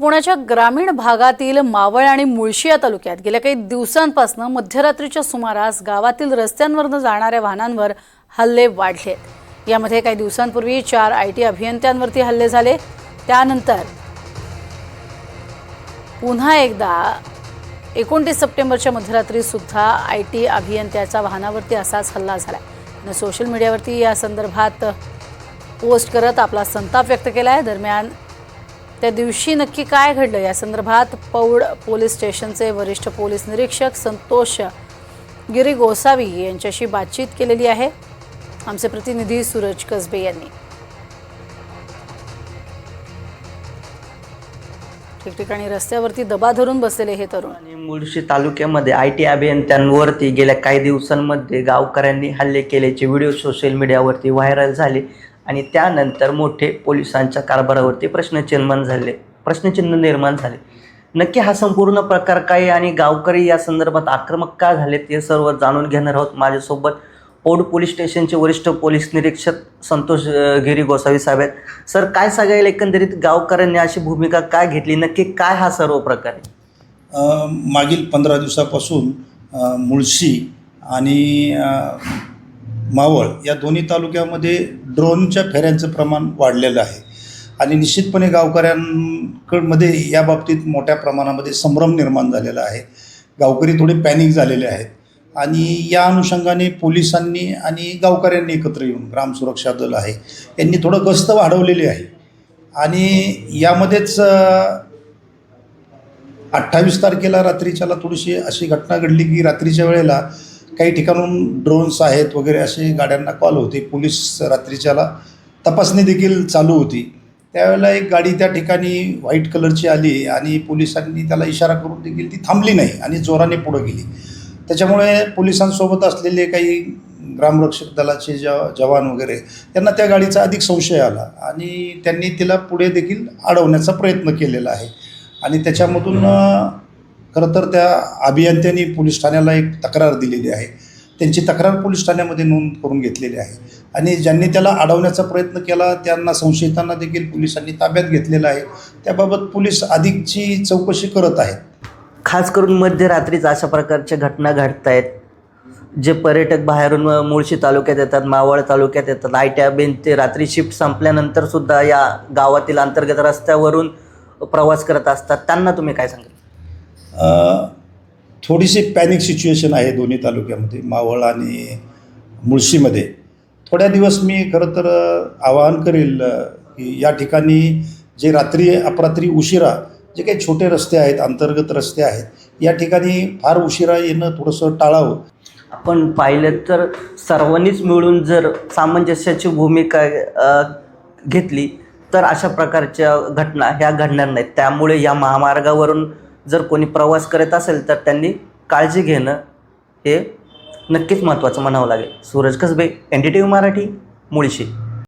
पुण्याच्या ग्रामीण भागातील मावळ आणि मुळशी या तालुक्यात गेल्या काही दिवसांपासून मध्यरात्रीच्या सुमारास गावातील रस्त्यांवरनं जाणाऱ्या वाहनांवर हल्ले वाढले. यामध्ये काही दिवसांपूर्वी चार आय टी अभियंत्यांवरती हल्ले झाले. त्यानंतर पुन्हा एकदा एकोणतीस सप्टेंबरच्या मध्यरात्री सुद्धा आय टी अभियंत्याच्या वाहनावरती असाच हल्ला झाला आणि सोशल मीडियावरती या संदर्भात पोस्ट करत आपला संताप व्यक्त केला आहे दरम्यान त्या दिवशी नक्की काय घडलं? या संदर्भात पौड पोलीस स्टेशनचे वरिष्ठ पोलीस निरीक्षक संतोष गिरी गोसावी यांच्याशी बातचीत केलेली आहे. आमचे प्रतिनिधी सूरज कसबे यांनी. ठिकठिकाणी रस्त्यावरती दबा धरून बसलेले हे तरुण. आणि मुळशी तालुक्यामध्ये आय टी अभियंत्यांवरती गेल्या काही दिवसांमध्ये गावकऱ्यांनी हल्ले केल्याचे व्हिडिओ सोशल मीडियावरती व्हायरल झाले. आणि त्यानंतर मोठे पोलिसांच्या कारभारावरती प्रश्नचिन्ह झाले. प्रश्नचिन्ह निर्माण झाले. नक्की हा संपूर्ण प्रकार काय आहे आणि गावकरी या संदर्भात आक्रमक का झाले ते सर्व जाणून घेणार आहोत माझ्यासोबत ओड पोलीस स्टेशनचे वरिष्ठ पोलीस निरीक्षक संतोष गिरी गोसावी साहेब आहेत. सर काय सांगायला एकंदरीत गावकऱ्यांनी अशी भूमिका काय घेतली? नक्की काय हा सर्व प्रकार आहे? मागील पंधरा दिवसापासून मुळशी आणि मावळ या दोन्ही तालुक्यामध्ये ड्रोनच्या फेऱ्यांचं प्रमाण वाढलेलं आहे. आणि निश्चितपणे गावकऱ्यांकडमध्ये या बाबतीत मोठ्या प्रमाणामध्ये संभ्रम निर्माण झालेला आहे. गावकरी थोडे पॅनिक झालेले आहेत. आणि या अनुषंगाने पोलिसांनी आणि गावकऱ्यांनी एकत्र येऊन ग्रामसुरक्षा दल आहे यांनी थोडं गस्त वाढवलेली आहे. आणि यामध्येच अठ्ठावीस तारखेला रात्रीच्याला थोडीशी अशी घटना घडली की रात्रीच्या वेळेला काही ठिकाणून ड्रोन्स आहेत वगैरे असे गाड्यांना कॉल होते. पोलीस रात्रीच्याला तपासणी देखील चालू होती. त्यावेळेला एक गाडी त्या ठिकाणी व्हाईट कलरची आली आणि पोलिसांनी त्याला इशारा करून देखील ती थांबली नाही आणि जोराने पुढं गेली. त्याच्यामुळे पोलिसांसोबत असलेले काही ग्रामरक्षक दलाचे ज जवान वगैरे त्यांना त्या गाडीचा अधिक संशय आला आणि त्यांनी तिला पुढे देखील अडवण्याचा प्रयत्न केलेला आहे. आणि त्याच्यामधून खरं तर त्या अभियंत्यांनी पोलीस ठाण्याला एक तक्रार दिलेली आहे. त्यांची तक्रार पोलीस ठाण्यामध्ये नोंद करून घेतलेली आहे. आणि ज्यांनी त्याला अडवण्याचा प्रयत्न केला त्यांना संशयितांना देखील पोलिसांनी ताब्यात घेतलेलं आहे. त्याबाबत पोलीस अधिकची चौकशी करत आहेत. खास करून मध्यरात्रीच अशा प्रकारच्या घटना घडत आहेत जे पर्यटक बाहेरून मुळशी तालुक्यात येतात मावळ तालुक्यात येतात आय टी ते रात्री शिफ्ट संपल्यानंतर सुद्धा या गावातील अंतर्गत रस्त्यावरून प्रवास करत असतात. त्यांना तुम्ही काय सांगाल? थोडीशी पॅनिक सिच्युएशन आहे दोन्ही तालुक्यामध्ये मावळ आणि मुळशीमध्ये. थोड्या दिवस मी खरं तर आवाहन करेल की या ठिकाणी जे रात्री अपरात्री उशिरा जे काही छोटे रस्ते आहेत अंतर्गत रस्ते आहेत या ठिकाणी फार उशिरा येणं थोडंसं टाळावं. आपण पाहिलं तर सर्वांनीच मिळून जर सामंजस्याची भूमिका घेतली तर अशा प्रकारच्या घटना ह्या घडणार नाहीत. त्यामुळे या महामार्गावरून जर कोणी प्रवास करत असेल तर त्यांनी काळजी घेणं हे नक्कीच महत्त्वाचं म्हणावं लागेल. Suraj Kasbe N D T V Marathi Mulshi.